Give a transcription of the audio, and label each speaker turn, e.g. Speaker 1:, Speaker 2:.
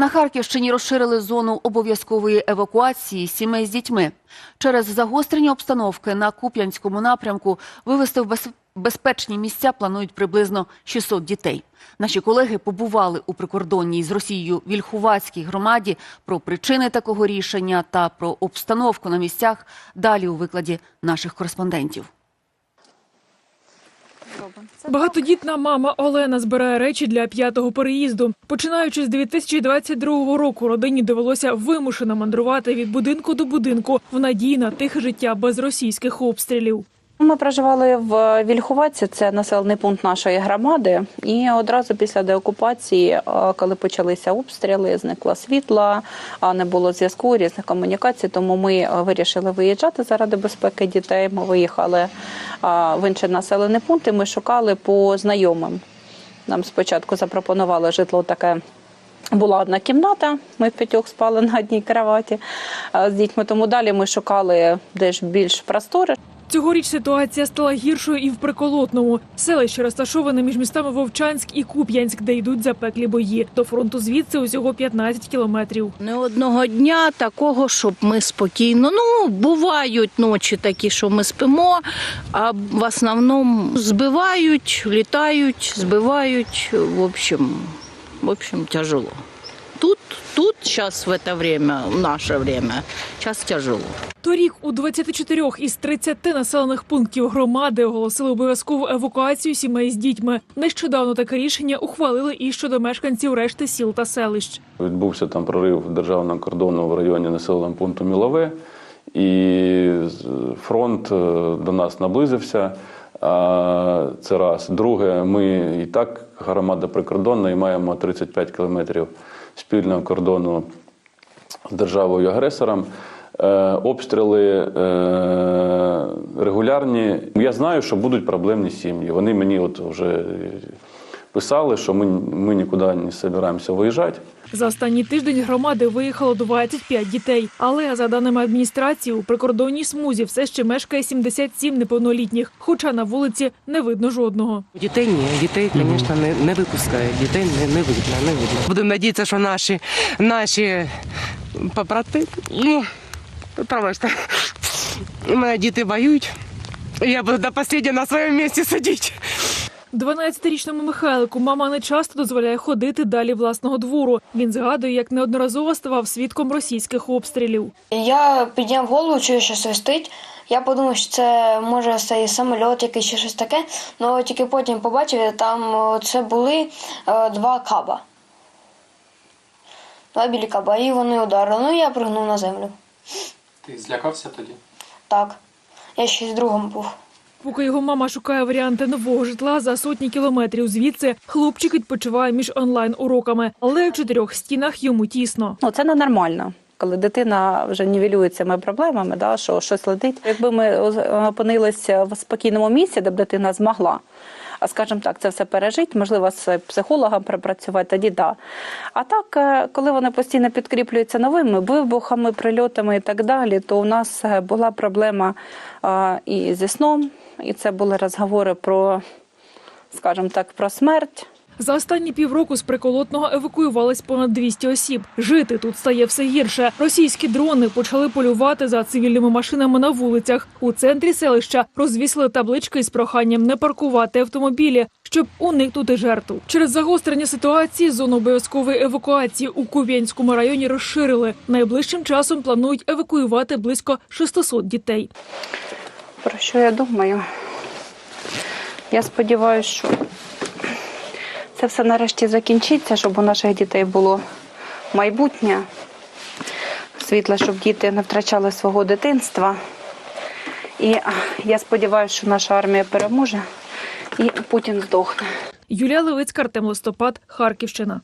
Speaker 1: На Харківщині розширили зону обов'язкової евакуації сімей з дітьми. Через загострення обстановки на Куп'янському напрямку вивезти в без- безпечні місця планують приблизно 600 дітей. Наші колеги побували у прикордонній з Росією Вільхувацькій громаді про причини такого рішення та про обстановку на місцях далі у викладі наших кореспондентів.
Speaker 2: Багатодітна мама Олена збирає речі для п'ятого переїзду. Починаючи з 2022 року, родині довелося вимушено мандрувати від будинку до будинку в надії на тихе життя без російських обстрілів.
Speaker 3: Ми проживали в Вільховаці, це населений пункт нашої громади. І одразу після деокупації, е, коли почалися обстріли, зникло світла, не було зв'язку, різних комунікацій. Тому ми е, вирішили виїжджати заради безпеки дітей. Ми виїхали в інший населений пункт. і Ми шукали по знайомим. Нам спочатку запропонували житло таке. Була одна кімната, ми в п'ятьох спали на одній кроваті е, з дітьми. Тому далі ми шукали де ж більш простори.
Speaker 2: Цьогоріч ситуація стала гіршою і в Приколотному. Селище розташоване між містами Вовчанськ і Куп'янськ, де йдуть запеклі бої. До фронту звідси усього 15 кілометрів.
Speaker 4: Не одного дня такого, щоб ми спокійно. Ну, бувають ночі такі, що ми спимо, а в основному збивають, літають, збивають. В общем, в общем, тяжело. Тут, тут сейчас в это время, в наше время, сейчас тяжело.
Speaker 2: Торік у 24 із 30 населених пунктів громади оголосили обов'язкову евакуацію сімей з дітьми. Нещодавно таке рішення ухвалили і щодо мешканців решти сіл та селищ.
Speaker 5: Відбувся там прорив державного кордону в районі населеного пункту Мілове, і фронт е, до нас наблизився. А, Це раз. Друге, ми і так громада прикордонна і маємо 35 кілометрів спільного кордону з державою-агресором. Е, Обстріли е, регулярні. Я знаю, що будуть проблемні сім'ї. Вони мені от вже писали, що ми, ми нікуди не збираємося виїжджати.
Speaker 2: За останній тиждень громади виїхало 25 дітей. Але за даними адміністрації, у прикордонній смузі все ще мешкає 77 неповнолітніх, хоча на вулиці не видно жодного.
Speaker 6: Дітей ні, дітей, звісно, не, не випускають. Дітей не, не видно, не видно. Будемо надіятися, що наші, наші побрати, ну, пробачте, у мене діти воюють. Я буду до останнього на своєму місці сидіти.
Speaker 2: 12-річному Михайлику мама не часто дозволяє ходити далі власного двору. Він згадує, як неодноразово ставав свідком російських обстрілів.
Speaker 7: Я підняв голову, чую, що свистить. Я подумав, що це може цей самольот якийсь чи щось таке. але тільки потім побачив, там це були е, два каба. Два білі каба, і вони ударили. Ну я пригнув на землю.
Speaker 8: Ти злякався тоді?
Speaker 7: Так. Я ще з другом був.
Speaker 2: Поки його мама шукає варіанти нового житла за сотні кілометрів звідси, хлопчик відпочиває між онлайн уроками, але в чотирьох стінах йому тісно.
Speaker 3: Ну, це ненормально. Коли дитина вже нівелює цими проблемами, да, що щось летить. Якби ми опинилися в спокійному місці, де б дитина змогла, скажімо так, це все пережити, можливо, з психологом пропрацювати, тоді да. А так, е, коли вони постійно підкріплюються новими вибухами, прильотами і так далі, то у нас е, була проблема і зі сном, і це були розговори про, скажімо так, про смерть.
Speaker 2: За останні півроку з приколотного евакуювались понад 200 осіб. Жити тут стає все гірше. Російські дрони почали полювати за цивільними машинами на вулицях. У центрі селища розвісили таблички із проханням не паркувати автомобілі, щоб уникнути жертв. Через загострення ситуації зону обов'язкової евакуації у Куб'янському районі розширили. Найближчим часом планують евакуювати близько 600 дітей.
Speaker 3: Про що я думаю? Я сподіваюся, що це все нарешті закінчиться, щоб у наших дітей було майбутнє, світле, щоб діти не втрачали свого дитинства. І я сподіваюся, що наша армія переможе і Путін здохне.
Speaker 2: Юлія Левицька, Артем Листопад, Харківщина.